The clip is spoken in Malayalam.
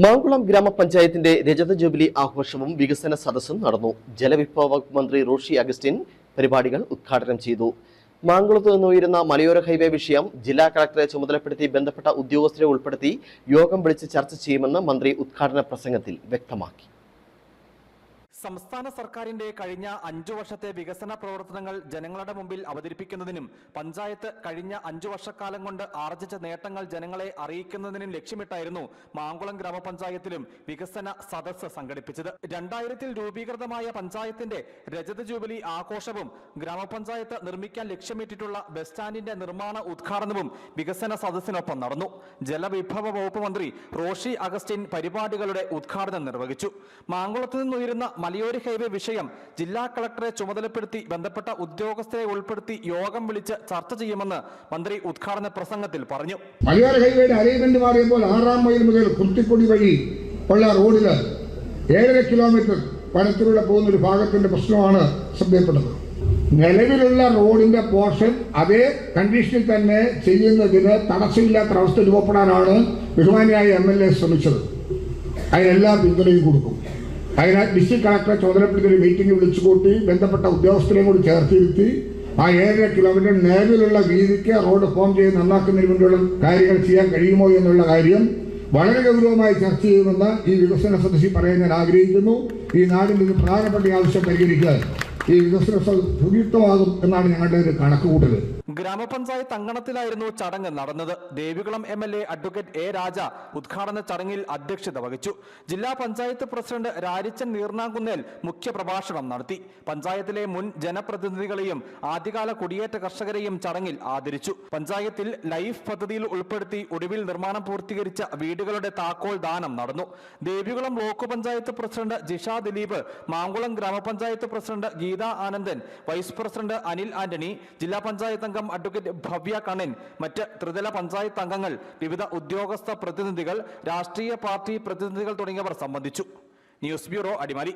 മാങ്കുളം ഗ്രാമപഞ്ചായത്തിന്റെ രജത ജൂബിലി ആഘോഷവും വികസന സദസ്സും നടന്നു. ജലവിഭവ വകുപ്പ് മന്ത്രി റോഷി അഗസ്റ്റിൻ പരിപാടികൾ ഉദ്ഘാടനം ചെയ്തു. മാങ്കുളത്ത് നിന്നുയരുന്ന മലയോര ഹൈവേ വിഷയം ജില്ലാ കളക്ടറെ ചുമതലപ്പെടുത്തി ബന്ധപ്പെട്ട ഉദ്യോഗസ്ഥരെ ഉൾപ്പെടുത്തി യോഗം വിളിച്ച് ചർച്ച ചെയ്യുമെന്ന് മന്ത്രി ഉദ്ഘാടന പ്രസംഗത്തിൽ വ്യക്തമാക്കി. സംസ്ഥാന സർക്കാരിന്റെ കഴിഞ്ഞ അഞ്ചു വർഷത്തെ വികസന പ്രവർത്തനങ്ങൾ ജനങ്ങളുടെ മുമ്പിൽ അവതരിപ്പിക്കുന്നതിനും പഞ്ചായത്ത് കഴിഞ്ഞ അഞ്ചു വർഷക്കാലം കൊണ്ട് ആർജിച്ച നേട്ടങ്ങൾ ജനങ്ങളെ അറിയിക്കുന്നതിനും ലക്ഷ്യമിട്ടായിരുന്നു മാങ്കുളം ഗ്രാമപഞ്ചായത്തിലും വികസന സദസ്സ് സംഘടിപ്പിച്ചത്. രണ്ടായിരത്തിൽ രൂപീകൃതമായ പഞ്ചായത്തിന്റെ രജത ജൂബിലി ആഘോഷവും ഗ്രാമപഞ്ചായത്ത് നിർമ്മിക്കാൻ ലക്ഷ്യമിട്ടിട്ടുള്ള ബസ് സ്റ്റാൻഡിന്റെ നിർമ്മാണ ഉദ്ഘാടനവും വികസന സദസ്സിനൊപ്പം നടന്നു. ജലവിഭവ വകുപ്പ് മന്ത്രി റോഷി അഗസ്റ്റിൻ പരിപാടികളുടെ ഉദ്ഘാടനം നിർവഹിച്ചു. മാങ്കുളത്ത് നിന്നുയരുന്ന മലയോര ഹൈവേ വിഷയം ജില്ലാ കളക്ടറെ ചുമതലപ്പെടുത്തി ബന്ധപ്പെട്ട ഉദ്യോഗസ്ഥരെ ഉൾപ്പെടുത്തി യോഗം വിളിച്ച് ചർച്ച ചെയ്യുമെന്ന് മന്ത്രി ഉദ്ഘാടന പ്രസംഗത്തിൽ പറഞ്ഞു. മലയോര ഹൈവേയുടെ അലൈൻമെന്റ് മാറിയപ്പോൾ ആറാം മൈൽ മുതൽ കുർത്തിക്കൊടി വഴി ഉള്ള റോഡിൽ ഏഴര കിലോമീറ്റർ വനത്തിലൂടെ പോകുന്ന ഒരു ഭാഗത്തിന്റെ പ്രശ്നമാണ് ശ്രദ്ധയപ്പെട്ടത് നിലവിലുള്ള റോഡിന്റെ പോർഷൻ അതേ കണ്ടീഷനിൽ തന്നെ ചെയ്യുന്നതിന് തടസ്സമില്ലാത്ത അവസ്ഥ രൂപപ്പെടാനാണ് ബഹുമാനിയായ എം എൽ എ ശ്രമിച്ചത്. അതിനെല്ലാം പിന്തുണയും കൊടുക്കും. അതിനാൽ ഡിസ്ട്രിക്ട് കളക്ടറെ ചുമതലപ്പെടുത്തി ഒരു മീറ്റിംഗ് വിളിച്ചു കൂട്ടി ബന്ധപ്പെട്ട ഉദ്യോഗസ്ഥരെയും കൂടി ചേർത്തിരുത്തി ആ ഏഴര കിലോമീറ്റർ നേരിലുള്ള വീതിക്ക് റോഡ് ഫോം ചെയ്ത് നന്നാക്കുന്നതിന് വേണ്ടിയുള്ള കാര്യങ്ങൾ ചെയ്യാൻ കഴിയുമോ എന്നുള്ള കാര്യം വളരെ ഗൗരവമായി ചർച്ച ചെയ്യുമെന്ന് ഈ വികസന സദസ്സിൽ പറയാൻ ഞാൻ ആഗ്രഹിക്കുന്നു. ഈ നാടിന്റെ ഒരു പ്രധാനപ്പെട്ട ആവശ്യം പരിഹരിക്കാൻ ഈ സദസ്സ് ഉപയുക്തമാകും എന്നാണ് ഞങ്ങളുടെ ഒരു കണക്കുകൂട്ടൽ. ഗ്രാമപഞ്ചായത്ത് അങ്കണത്തിലായിരുന്നു ചടങ്ങ് നടന്നത്. Devikulam M L A advocate A Raja ഉദ്ഘാടന ചടങ്ങിൽ അധ്യക്ഷത വഹിച്ചു. ജില്ലാ പഞ്ചായത്ത് പ്രസിഡന്റ് രാരിച്ചൻ നീർണാകുന്നേൽ മുഖ്യപ്രഭാഷണം നടത്തി. പഞ്ചായത്തിലെ മുൻ ജനപ്രതിനിധികളെയും ആദ്യകാല കുടിയേറ്റ കർഷകരെയും ചടങ്ങിൽ ആദരിച്ചു. പഞ്ചായത്തിൽ ലൈഫ് പദ്ധതിയിൽ ഉൾപ്പെടുത്തി ഒടുവിൽ നിർമ്മാണം പൂർത്തീകരിച്ച വീടുകളുടെ താക്കോൽ ദാനം നടന്നു. ദേവികുളം ബ്ലോക്ക് പഞ്ചായത്ത് പ്രസിഡന്റ് ജിഷ ദിലീപ് മാങ്കുളം ഗ്രാമപഞ്ചായത്ത് president Geetha Anandan vice president Anil Antony ജില്ലാ പഞ്ചായത്ത് അംഗം അഡ്വക്കേറ്റ് ഭവ്യ കണ്ണൻ മറ്റ് ത്രിതല പഞ്ചായത്ത് അംഗങ്ങൾ വിവിധ ഉദ്യോഗസ്ഥ പ്രതിനിധികൾ രാഷ്ട്രീയ പാർട്ടി പ്രതിനിധികൾ തുടങ്ങിയവർ സംബന്ധിച്ചു. News bureau Adimali.